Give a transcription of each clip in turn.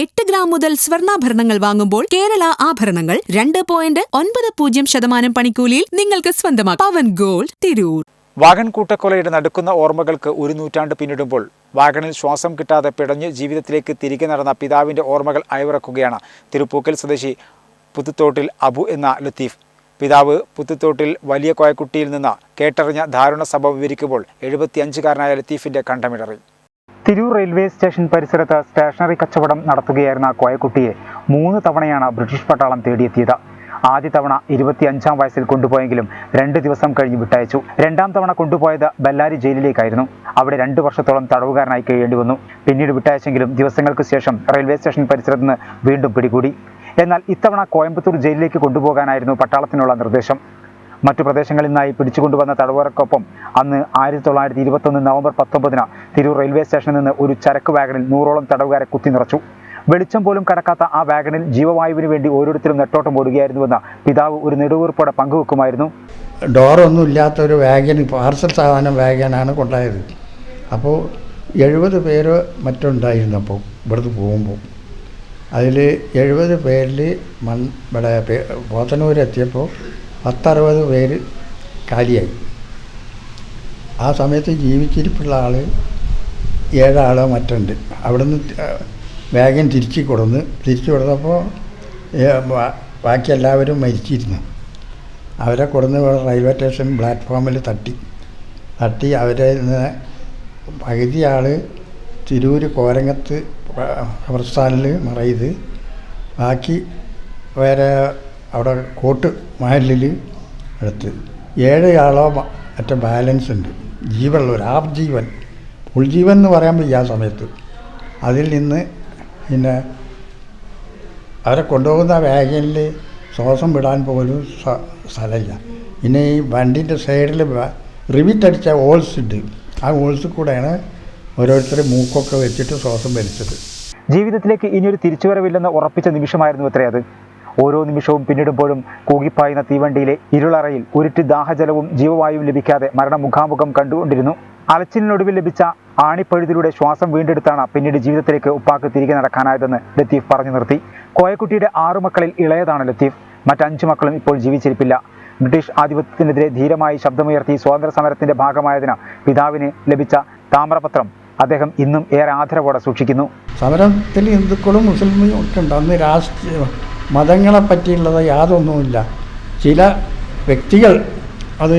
എട്ട് ഗ്രാം മുതൽ സ്വർണാഭരണങ്ങൾ വാങ്ങുമ്പോൾ കേരള ആഭരണങ്ങൾ രണ്ട് പോയിന്റ് ഒൻപത് പൂജ്യം ശതമാനം പണിക്കൂലിയിൽ നിങ്ങൾക്ക് സ്വന്തമാക്കാം. പവൻ ഗോൾഡ് തിരൂർ. വാഗൺ കൂട്ടക്കൊലയുടെ നടുക്കുന്ന ഓർമ്മകൾക്ക് ഒരു നൂറ്റാണ്ട് പിന്നിടുമ്പോൾ വാഗണിൽ ശ്വാസം കിട്ടാതെ പിടഞ്ഞ് ജീവിതത്തിലേക്ക് തിരികെ നടന്ന പിതാവിന്റെ ഓർമ്മകൾ അയവിറക്കുകയാണ് തിരുപ്പൂക്കൽ സ്വദേശി പുത്തുത്തോട്ടിൽ അബു എന്ന ലത്തീഫ്. പിതാവ് പുത്തുത്തോട്ടിൽ വലിയ കോയക്കുട്ടിയിൽ നിന്ന് കേട്ടറിഞ്ഞ ദാരുണ സംഭവം വിവരിക്കുമ്പോൾ എഴുപത്തിയഞ്ചുകാരനായ ലത്തീഫിന്റെ കണ്ടമിടറി. തിരൂർ റെയിൽവേ സ്റ്റേഷൻ പരിസരത്ത് സ്റ്റേഷനറി കച്ചവടം നടത്തുകയായിരുന്ന കോയക്കുട്ടിയെ മൂന്ന് തവണയാണ് ബ്രിട്ടീഷ് പട്ടാളം തേടിയെത്തിയത്. ആദ്യ തവണ ഇരുപത്തിയഞ്ചാം വയസ്സിൽ കൊണ്ടുപോയെങ്കിലും രണ്ട് ദിവസം കഴിഞ്ഞ് വിട്ടയച്ചു. രണ്ടാം തവണ കൊണ്ടുപോയത് ബല്ലാരി ജയിലിലേക്കായിരുന്നു. അവിടെ രണ്ട് വർഷത്തോളം തടവുകാരനായി കഴിയേണ്ടി വന്നു. പിന്നീട് വിട്ടയച്ചെങ്കിലും ദിവസങ്ങൾക്ക് ശേഷം റെയിൽവേ സ്റ്റേഷൻ പരിസരത്ത് നിന്ന് വീണ്ടും പിടികൂടി. എന്നാൽ ഇത്തവണ കോയമ്പത്തൂർ ജയിലിലേക്ക് കൊണ്ടുപോകാനായിരുന്നു പട്ടാളത്തിനുള്ള നിർദ്ദേശം. മറ്റു പ്രദേശങ്ങളിൽ നിന്നായി പിടിച്ചുകൊണ്ടുവന്ന തടവുകാർക്കൊപ്പം അന്ന് ആയിരത്തി തൊള്ളായിരത്തി ഇരുപത്തൊന്ന് നവംബർ പത്തൊമ്പതിന് തിരൂർ റെയിൽവേ സ്റ്റേഷനിൽ നിന്ന് ഒരു ചരക്ക് വാഗണിൽ നൂറോളം തടവുകാരെ കുത്തി നിറച്ചു. വെളിച്ചം പോലും കടക്കാത്ത ആ വാഗണിൽ ജീവവായുവിന് വേണ്ടി ഓരോരുത്തരും നെട്ടോട്ടം ഓടുകയായിരുന്നുവെന്ന പിതാവ് ഒരു നെടുവീർപ്പോടെ പങ്കുവെക്കുമായിരുന്നു. ഡോറൊന്നും ഇല്ലാത്ത ഒരു വാഗൻ പാർസൽ സാധനം വാഗനാണ് കൊണ്ടായത്. അപ്പോൾ എഴുപത് പേര് മറ്റുണ്ടായിരുന്നു അപ്പോൾ ഇവിടുന്ന് പോകുമ്പോൾ അതിൽ എഴുപത് പേരിൽ മൺ ഇവിടെ പോത്തനൂരെത്തിയപ്പോൾ പത്തറുപത് പേര് കാലിയായി. ആ സമയത്ത് ജീവിച്ചിരിപ്പുള്ള ആൾ ഏഴാളോ മറ്റുണ്ട്. അവിടുന്ന് വേഗൻ തിരിച്ചു കൊടുന്ന് തിരിച്ചു കൊടുത്തപ്പോൾ ബാക്കി എല്ലാവരും മരിച്ചിരുന്നു. അവരെ കൊടുന്ന് റെയിൽവേ സ്റ്റേഷൻ പ്ലാറ്റ്ഫോമിൽ തട്ടി. തട്ടി അവരെ പകുതി ആൾ തിരൂർ കോരങ്ങത്ത് ഖബർസ്ഥാനിൽ മറയത് ബാക്കി വേറെ അവിടെ കോട്ട് മഹലിൽ എടുത്ത്. ഏഴയാളോ മറ്റേ ബാലൻസ് ഉണ്ട്. ജീവനുള്ളവർ ആ ജീവൻ. ഫുൾ ജീവൻ എന്ന് പറയാൻ വയ്യ ആ സമയത്ത്. അതിൽ നിന്ന് പിന്നെ അവരെ കൊണ്ടുപോകുന്ന വാഗനിൽ ശ്വാസം വിടാൻ പോലും സ്ഥലമില്ല. പിന്നെ ഈ വണ്ടിന്റെ സൈഡിൽ റിവിറ്റ് അടിച്ച ഹോൾസ് ഉണ്ട്. ആ ഹോൾസിൽ കൂടെയാണ് ഓരോരുത്തർ മൂക്കൊക്കെ വെച്ചിട്ട് ശ്വാസം വലിച്ചത്. ജീവിതത്തിലേക്ക് ഇനിയൊരു തിരിച്ചുവരവില്ലെന്ന് ഉറപ്പിച്ച നിമിഷമായിരുന്നു അത്രേ അത്. ഓരോ നിമിഷവും പിന്നിടുമ്പോഴും കൂകിപ്പായുന്ന തീവണ്ടിയിലെ ഇരുളറയിൽ ഉരുട്ടി ദാഹജലവും ജീവവായുവും ലഭിക്കാതെ മരണം മുഖാമുഖം കണ്ടുകൊണ്ടിരുന്നു. അലച്ചിലിനൊടുവിൽ ലഭിച്ച ആണിപ്പഴുതിലൂടെ ശ്വാസം വീണ്ടെടുത്താണ് പിന്നീട് ജീവിതത്തിലേക്ക് ഉപ്പാക്ക് തിരികെ നടക്കാനായതെന്ന് ലത്തീഫ് പറഞ്ഞു നിർത്തി. കോയക്കുട്ടിയുടെ ആറു മക്കളിൽ ഇളയതാണ് ലത്തീഫ്. മറ്റഞ്ചു മക്കളും ഇപ്പോൾ ജീവിച്ചിരിപ്പില്ല. ബ്രിട്ടീഷ് ആധിപത്യത്തിനെതിരെ ധീരമായി ശബ്ദമുയർത്തി സ്വാതന്ത്ര്യ സമരത്തിന്റെ ഭാഗമായതിന് പിതാവിന് ലഭിച്ച താമ്രപത്രം അദ്ദേഹം ഇന്നും ഏറെ ആദരവോടെ സൂക്ഷിക്കുന്നു. സമരത്തിൽ ഹിന്ദുക്കളും മുസ്ലിമും ഒക്കെ ഉണ്ട്. അന്ന് രാഷ്ട്രീയ മതങ്ങളെ പറ്റിയുള്ളത് യാതൊന്നുമില്ല. ചില വ്യക്തികൾ അത്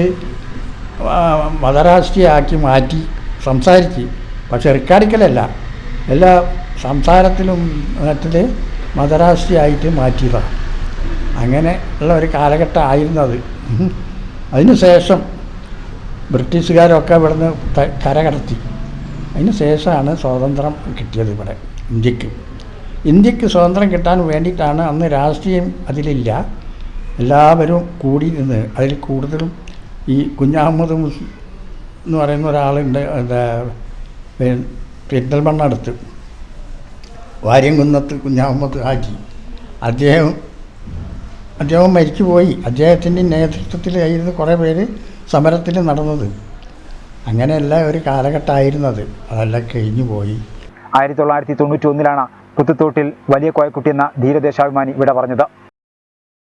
മതരാഷ്ട്രീയമാക്കി മാറ്റി സംസാരിച്ച്. പക്ഷെ റിക്കാർഡിക്കലല്ല. എല്ലാ സംസാരത്തിലും മറ്റിൽ മതരാഷ്ട്രീയമായിട്ട് മാറ്റിയതാണ് അങ്ങനെ ഉള്ള ഒരു കാലഘട്ടമായിരുന്നു അത് അതിനുശേഷം ശേഷം ബ്രിട്ടീഷുകാരൊക്കെ ഇവിടുന്ന് കരകടത്തി. അതിന് ശേഷമാണ് സ്വാതന്ത്ര്യം കിട്ടിയത് ഇവിടെ ഇന്ത്യയ്ക്ക്. ഇന്ത്യയ്ക്ക് സ്വാതന്ത്ര്യം കിട്ടാൻ വേണ്ടിയിട്ടാണ് അന്ന് രാഷ്ട്രീയം അതിലില്ല. എല്ലാവരും കൂടി നിന്ന് അതിൽ കൂടുതലും ഈ കുഞ്ഞാഹമ്മദ് എന്ന് പറയുന്ന ഒരാളുണ്ട് എന്താ പെ- പെരിന്തൽമണ്ണ അടുത്ത് വാര്യംകുന്നത്ത് കുഞ്ഞാഹമ്മദ് ഹാജി. അദ്ദേഹം അദ്ദേഹം മരിച്ചുപോയി. അദ്ദേഹത്തിന്റെ നേതൃത്വത്തിലായിരുന്നു കുറേ പേര് സമരത്തിൽ നടന്നത്. അങ്ങനെയല്ല ഒരു കാലഘട്ടമായിരുന്നത്. അതെല്ലാം കഴിഞ്ഞു പോയി ആയിരത്തി തൊള്ളായിരത്തി തൊണ്ണൂറ്റി ഒന്നിലാണ് പുത്തുത്തോട്ടിൽ വലിയ കോയക്കുട്ടി എന്ന ധീരദേശാഭിമാനി ഇവിടെ പറഞ്ഞത്.